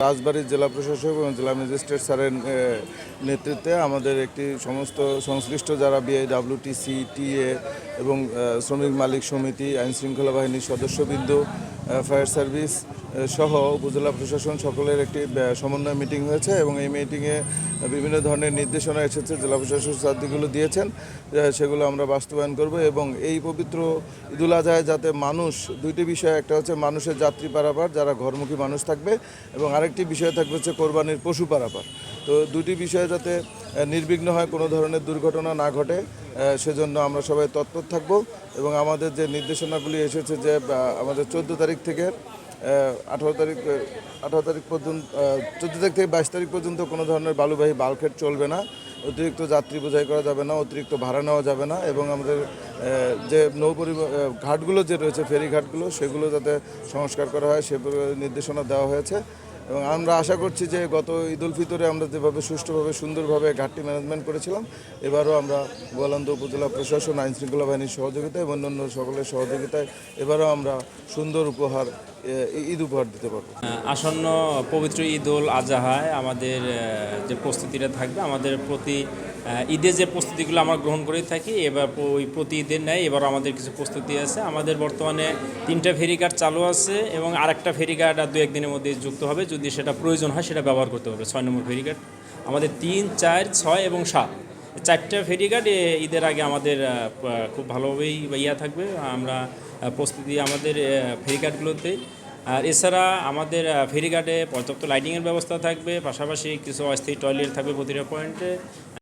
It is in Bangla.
রাজবাড়ির জেলা প্রশাসক এবং জেলা ম্যাজিস্ট্রেট স্যারের নেতৃত্বে আমাদের একটি সমস্ত সংশ্লিষ্ট যারা বিআইডাব্লিউটিসি টিএ এবং শ্রমিক মালিক সমিতি, আইন শৃঙ্খলা বাহিনীর সদস্যবৃন্দ ফায়ার সার্ভিস সহ উপজেলা প্রশাসন সকলের একটি সমন্বয় মিটিং হয়েছে এবং এই মিটিংয়ে বিভিন্ন ধরনের নির্দেশনা এসেছে, জেলা প্রশাসক সাথীগুলো দিয়েছেন সেগুলো আমরা বাস্তবায়ন করব এবং এই পবিত্র ঈদুল আজহায় যাতে মানুষ, দুইটি বিষয়, একটা হচ্ছে মানুষের যাত্রী পারাপার, যারা ঘরমুখী মানুষ থাকবে, এবং আরেকটি বিষয় থাকবে হচ্ছে কোরবানির পশু পারাপার। তো দুটি বিষয়ে যাতে নির্বিঘ্ন হয়, কোনো ধরনের দুর্ঘটনা না ঘটে সেজন্য আমরা সবাই তৎপর থাকব এবং আমাদের যে নির্দেশনাগুলি এসেছে যে আমাদের চোদ্দ তারিখ থেকে আঠারো তারিখ আঠারো তারিখ পর্যন্ত চোদ্দ তারিখ থেকে বাইশ তারিখ পর্যন্ত কোনো ধরনের বালুবাহী বালখেট চলবে না। অতিরিক্ত যাত্রী বোঝাই করা যাবে না, অতিরিক্ত ভাড়া নেওয়া যাবে না এবং আমাদের যে নৌ ঘাটগুলো যে রয়েছে, ফেরি ঘাটগুলো, সেগুলো যাতে সংস্কার করা হয়, সে নির্দেশনা দেওয়া হয়েছে। এবং আমরা আশা করছি যে গত ঈদ উল ফিতরে আমরা যেভাবে সুষ্ঠুভাবে, সুন্দরভাবে ঘাটটি ম্যানেজমেন্ট করেছিলাম, এবারও আমরা গোয়ালন্দ উপজেলা প্রশাসন আইন শৃঙ্খলা বাহিনীর সহযোগিতায় এবং অন্যান্য সকলের সহযোগিতায় এবারও আমরা সুন্দর উপহার ঈদ উপহার দিতে পারব। আসন্ন পবিত্র ঈদ উল আজাহায় আমাদের যে প্রস্তুতিটা থাকবে, আমাদের প্রতি ঈদের যে প্রস্তুতিগুলো আমরা গ্রহণ করে থাকি, এবার ওই প্রতি ঈদের নেয়, এবার আমাদের কিছু প্রস্তুতি আছে। আমাদের বর্তমানে তিনটা ফেরিঘাট চালু আছে এবং আরেকটা ফেরিঘাট আর দু একদিনের মধ্যে যুক্ত হবে। যদি সেটা প্রয়োজন হয়, সেটা ব্যবহার করতে পারবে ছয় নম্বর ফেরিঘাট আমাদের তিন, চার, ছয় এবং সাত। চারটা ফেরিঘাট ঈদের আগে আমাদের খুব ভালোভাবেই ইয়া থাকবে। আমরা প্রস্তুতি আমাদের ফেরিঘাটগুলোতে আর এছাড়া আমাদের ফেরিঘাটে পর্যাপ্ত লাইটিংয়ের ব্যবস্থা থাকবে। পাশাপাশি কিছু অস্থায়ী টয়লেট থাকবে প্রতিটা পয়েন্টে